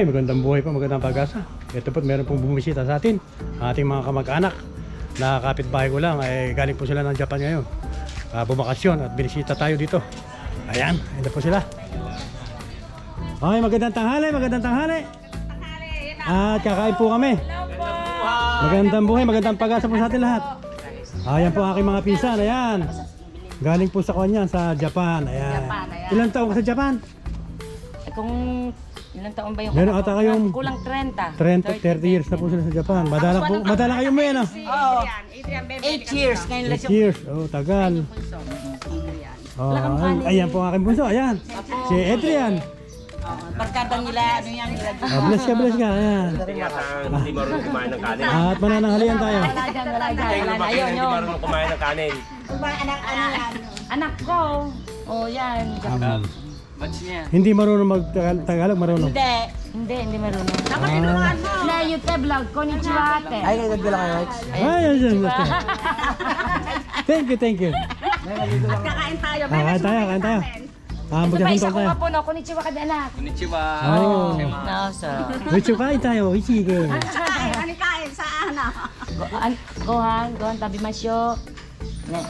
Ay, magandang buhay pa, magandang pag-asa. Ito po, meron pong bumisita sa atin. Ating mga kamag-anak na kapitbahay ko lang, ay galing po sila ng Japan ngayon. Uh, bumakasyon at binisita tayo dito. Ayan, ito po sila. Ay, magandang tanghali, magandang tanghali. At kakain po kami. Magandang buhay, magandang pag-asa po sa atin lahat. Ayan po aking mga pinsan, ayan. Galing po sa kanya sa Japan, ayan. Japan, ayan. Ilang taon ka sa Japan? Kung ilang taon ba yung Meron anak ata kayong Kulang 30. 30, 30 years na po sila sa Japan. Madala po, madala kayo mo yan ah. Oo. 8 years. Ngayon lang 8 years, oh tagal. Oh, ay, ayan po ang aking bunso, ayan. Si Adrian. Barkada nila, ano yan, nila. Ah, bless ka, bless ka, ayan. Yata hindi marunong kumain ng kanin. At manananghalian tayo. Wala dyan, wala dyan. Ay, Wala na lumaki yun, hindi yun. marunong kumain ng kanin. Anak ko. Oh, yan. Um, hindi marunong mag-Tagalog, marunong. Hindi. Hindi, hindi marunong. Dapat tinuruan mo. Na YouTube vlog, konnichiwa ate. Ay, Ay, ayan, ayan, ayan. Thank you, thank you. kakain tayo. Ah, kain tayo, kain tayo. Ah, Ito pa, isa magkasuntol ko tayo. nga po, no? Konnichiwa ka din, anak. Oh. Nasa. Wichu kain tayo, wichige. Ano kain sa ano? Gohan, gohan, gohan tabi masyo. Ne.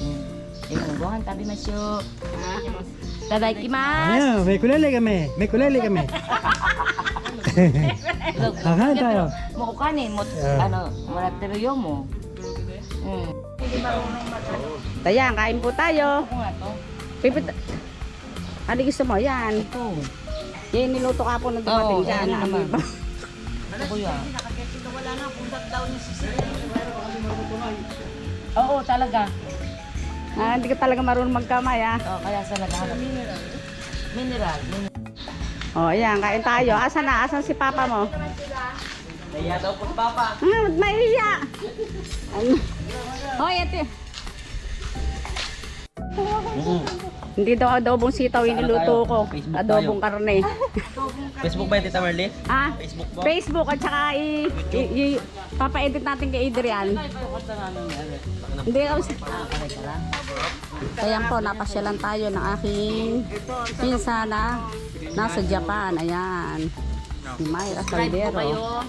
Mm. Gohan tabi masyo. Tadaikimasu. Ayan, may kulele kami, may kulele kami. Kakain tayo. Mo kanin mo Yeah. ano, wala teruyo mo. Mm. Ayan, kain po tayo. To. Pipit... Ano gusto mo? Yan. Ito. Yan, niluto ka po nung dumating dyan. ano Ano naman. Ano ko yan? Oo, talaga. Ah, hindi ka talaga marunong magkamay, ah. Oh, kaya sa naghahanap. Mineral. Mineral. Oh, ayan, kain tayo. Asan na? Asan si papa mo? Naya daw po papa. Ah, mahiya. Ano? Hoy, ate. Hindi daw adobong sitaw yung niluto ko. Adobong karne. Facebook ba yung Tita Marley? Ah, Facebook po? Facebook at saka i, i, i papa-edit natin kay Adrian. Hindi kasi. Ayan po, napasyalan tayo ng aking pinsana nasa Japan. Ayan. Si Myra Caldero.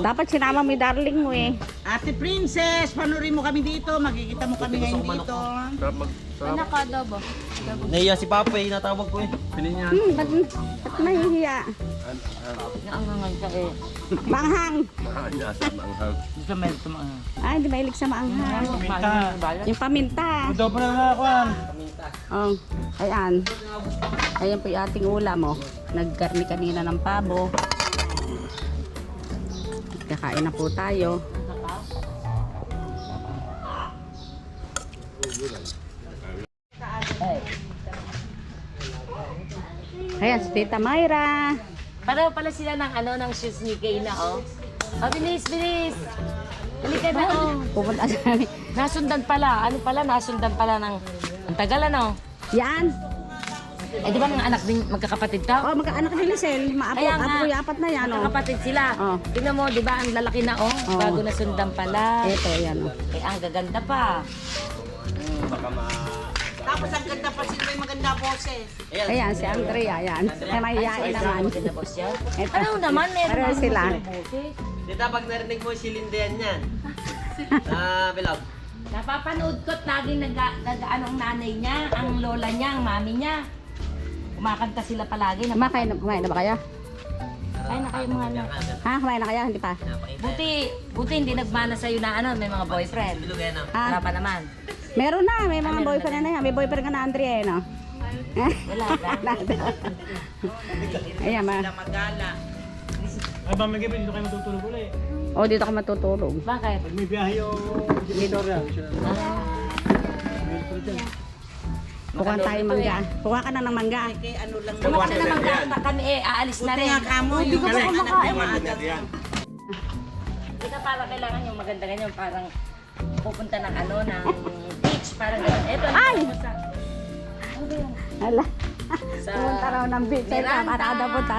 Dapat sinama mo yung darling mo eh. Ate Princess, panurin mo kami dito. Makikita mo kami ngayon dito. Sarap mag... Sarap. Naiya si Papa eh, natawag ko eh. Pinin niya. Hmm, ba't, ba't nahihiya? Naangangan ka eh. Manghang. Nasa manghang. Gusto may tumaan. Ah, hindi mahilig sa maanghang. Yung paminta. Ito pa na mga kwan. Oh, ayan. Ayan po yung ating ulam, oh. Nagkarni kanina ng pabo. Kakain na po tayo. Ayan, si Tita Mayra. Pareho pala sila ng ano ng shoes ni Kay na oh. Oh, bilis, bilis. Halika na oh. Pupunta sa. Nasundan pala. Ano pala? Nasundan pala ng... Ang tagal ano? Yan. Eh, di ba mga anak din magkakapatid ka? Oh, magkaanak ni Lisel. Maapo, Kaya nga. apo yung apat na yan, oh. Magkakapatid sila. Oh. Tingnan mo, di ba? Ang lalaki na oh. Oh. Bago nasundan pala. Ito, yan, oh. Eh, ang gaganda pa. Tapos ang ganda pa sila may maganda boses. Ayan, si Andrea, yan. Ay, mahihain naman. Ito. Ano naman? Meron naman sila. Tita, pag narinig mo si Lindean yan. Ah, Bilog. Napapanood ko at laging nag, nag ano ang nanay niya, ang lola niya, ang mami niya. Kumakanta sila palagi. Na, Kumakain na, kumain na ba kayo? Ay, na kayo mga anak. Ha, kumain na kayo? Hindi pa? Buti, buti hindi nagmana sa'yo na ano, may mga boyfriend. Ah. Wala pa naman. Meron na, may mga boyfriend na yan. May boyfriend ka na, Andrea, eh, no? Wala pa. Ayan, ma. Ay, ba, may dito kayo matutulog ulit. O, dito ka matutulog. Bakit? Pag may biyahe yung Victoria. Kukuha tayo mangga. Kukuha ka na ng mangga. Kay ano lang. Kumuha na naman gata kami eh, aalis na rin. Kaya kamo, yung ko pa kumakain. Hindi ka parang kailangan yung maganda ganyan, parang pupunta ng ano, ng beach, parang gano'n. Eto, Ay! sa, Hala. Pumunta raw ng beach. Ay, para ka daw punta.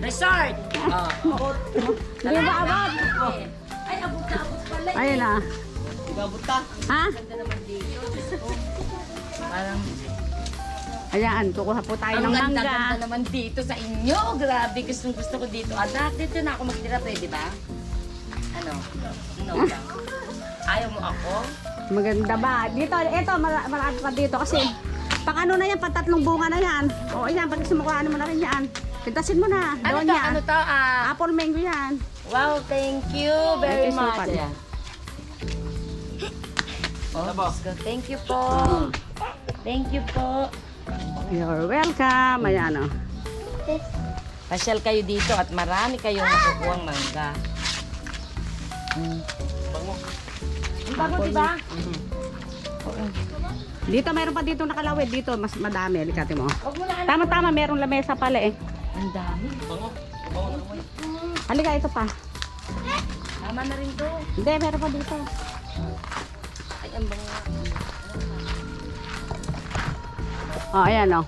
resort. Oh. Hindi ba abot? Ay, abot na abot pala. eh. Ayun na. Ikaw buta. Ha? Ganda naman dito. Parang Ayan, kukuha po tayo Ang ng ganda-ganda mangga. naman dito sa inyo. Grabe, gustong gusto ko dito. Ah, dati dito na ako magtira, pwede ba? Ano? No lang. Ayaw mo ako? Maganda ba? Dito, ito, mara- marami pa dito kasi pang ano na yan, pang tatlong bunga na yan. O, ayan, pag sumukuhaan mo na rin yan. Pintasin mo na, Ano doon to? yan. Ano to? Ah, Apple mango yan. wow, thank you very Thank you, much. Supan. Ayan. Oh, Diyos ko. Thank you po. Thank you po. You're welcome. Ayan, o. Pasyal kayo dito at marami kayong nakukuhang mangga. Mm. Ang bago, di ba? Dito, meron pa dito nakalawid. Dito, mas madami. Likati mo. Tama-tama, merong lamesa pala eh. Ang dami. Halika, ito pa. Tama na rin to. Hindi, meron pa dito. Ay, ang bango. Oh, ayan, o.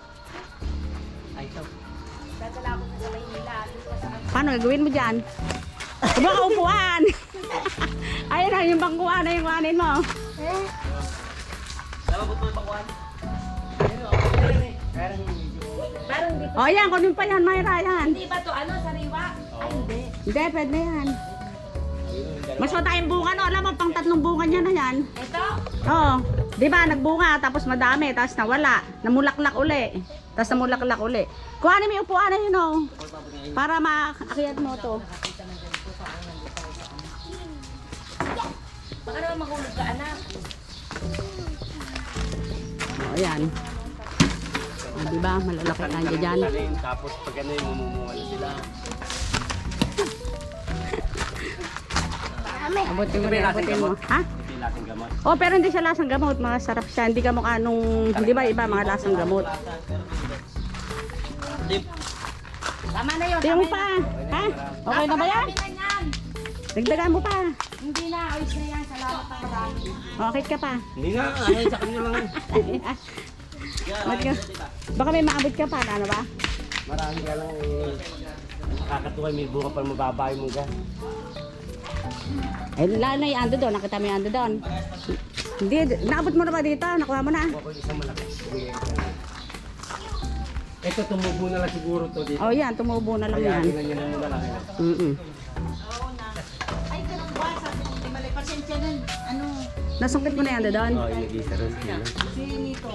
Ay, ito. Paano gagawin mo dyan? Ka upuan. Ayun na, yung bangkuan na yung kuhanin mo. Parang di, O, oh, ayan, kunin pa yan, Mayra, yan. hindi ba to ano, sariwa? Ay, hindi. Hindi, pwede yan. Mas matayang bunga, no? Alam mo, pang tatlong bunga niya na yan. Ito? Oo. Di ba, nagbunga, tapos madami, tapos nawala. Namulaklak uli. Tapos namulaklak uli. Kuhanin mo yung upuan na yun, oh. Para maakyat mo to. Baka naman mahulog ka, anak. O, Oh, ayan. O, di ba, malalaki kanya dyan. Tapos pag ano yung mumumunga na sila. Abutin mo rin, abutin mo. Ha? Laking gamot. Oh, pero hindi siya lasang gamot. Masarap siya. Hindi ka mukha nung, di ba, iba, mga lasang gamot. Tama na yun. Tingnan mo pa. Ha? Okay na ba yan? Na. Dagdagan mo pa. Hindi na, ayos na yan. Salamat ang marami. Okay ka pa. Hindi nga, ay sa kanya lang. Ba't ka? Baka may maabot ka pa. Ano ba? Marami ka lang eh. Nakakatuwa, may bunga pa mababa yung mga. Eh, lalo na yung ando doon. Nakita mo yung ando doon. Hindi, naabot mo na ba dito? Nakuha mo na. Ako isang malaki. Ito tumubo na lang siguro to dito. Oh, yan. Tumubo na lang Kaya yan. na muna lang. Mm Ay, ganun ba? Sabi ko, di mali. Pasensya nun. Ano? Nasungkit mo na yan doon. Oh, yung nag-isa rin. Si Nito.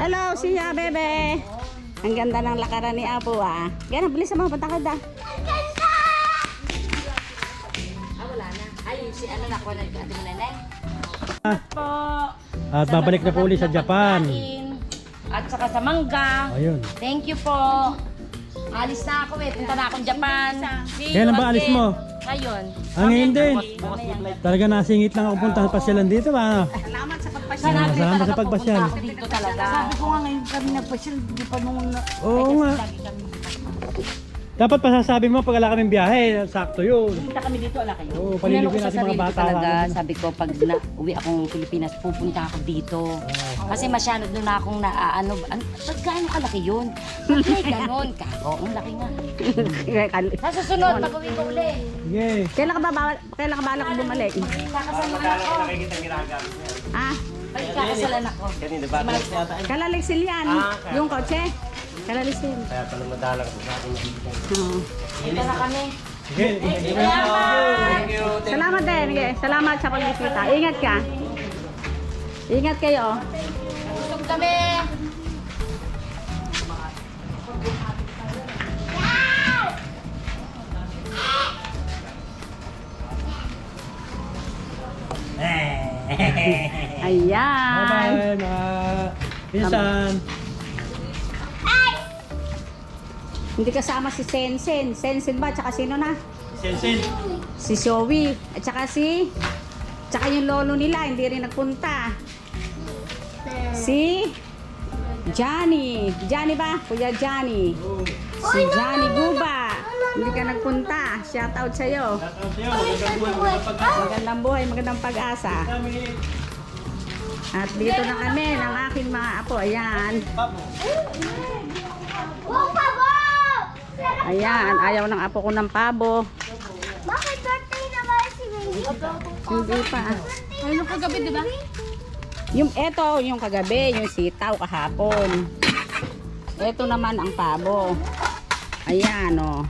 Hello, siya, bebe. Ang ganda ng lakaran ni Apo, ah. Yan, bilis sa mga patangkad, ah. Ah, nanay? Po. At babalik na po ulit sa Japan. At saka sa mangga. Ayun. Thank you po. Alis na ako eh. Punta na akong Japan. See Kailan ba alis mo? Ngayon. Ang ngayon din. Talaga nasingit lang ako punta pa sila dito ba? Salamat sa pagpasyal. Salamat talaga sa pagpasyal. dito talaga. Sabi ko nga ngayon kami nagpasyal. Di pa nung... Oo nga. Dapat pasasabi mo pag wala kaming biyahe, sakto yun. Punta kami dito, ala kayo. Oo, Inano palilipin ko sa natin mga ko bata. talaga, sabi ko pag na, uwi akong Pilipinas, pupunta ako dito. Kasi masyado doon na akong naaano, ano, ba't gaano kalaki yun? Ba't may ganon? Kako, ang laki nga. Sa susunod, pag uwi ko uli, Sige. Kailan ka ba bawal, kailan ka balak bumalik? kakasalan ako. Ah, Ay, kakasalan ako. Kanina ba? kalaliksil yan. Yung kotse. Kalaliksil. Kaya pala madalang ko sa akin. Oo. Dito na kami. Sige. Salamat din. Sige, Salamat sa pagbisita. Ingat ka. Ingat kayo. Busog kami. Ayan. Bye-bye mga pinsan. Hindi kasama si Sensen. Sensen ba? Tsaka sino na? Sensen. Si Zoe. At saka si... Tsaka yung lolo nila, hindi rin nagpunta. Si... Johnny. Johnny ba? Kuya Johnny. Si Johnny Guba. Hindi ka nagpunta. Shout out sa'yo. Magandang buhay, magandang pag-asa. At dito na kami ng aking mga apo. Ayan. Ayan. Ayaw ng apo ko ng pabo. Bakit birthday naman si Baby? Hindi pa. Ano kagabi, di ba? Yung eto, yung kagabi, yung sitaw kahapon. Eto naman ang pabo. Ayan, oh.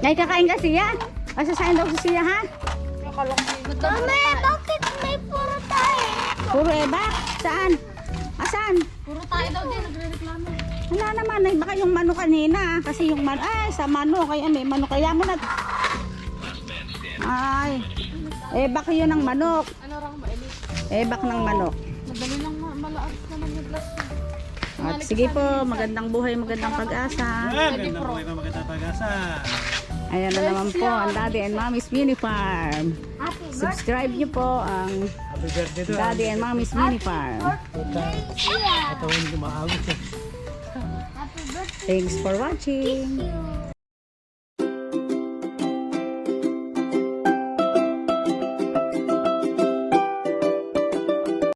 Nay, kakain ka siya? Pasasain daw si siya, ha? Mami, bakit may puro tayo? Puro ebak. Saan? Asan? Puro tayo daw din, nagre-reklamo. Wala naman. Ay, baka yung mano kanina. Kasi yung mano, ay, sa mano. Kaya may mano. Kaya mo na. Ay. Ebak yun ng manok. Ano rang mailis? Ebak ng manok. Madali lang ma- malaas naman yung glass ko. At sige po, magandang buhay, magandang pag-asa. Ah, ganda po ikaw magandang pag-asa. Ayan na naman po ang Daddy and Mommy's Mini Farm. Subscribe niyo po ang. Daddy and Mommy's Mini Farm. Thanks for watching.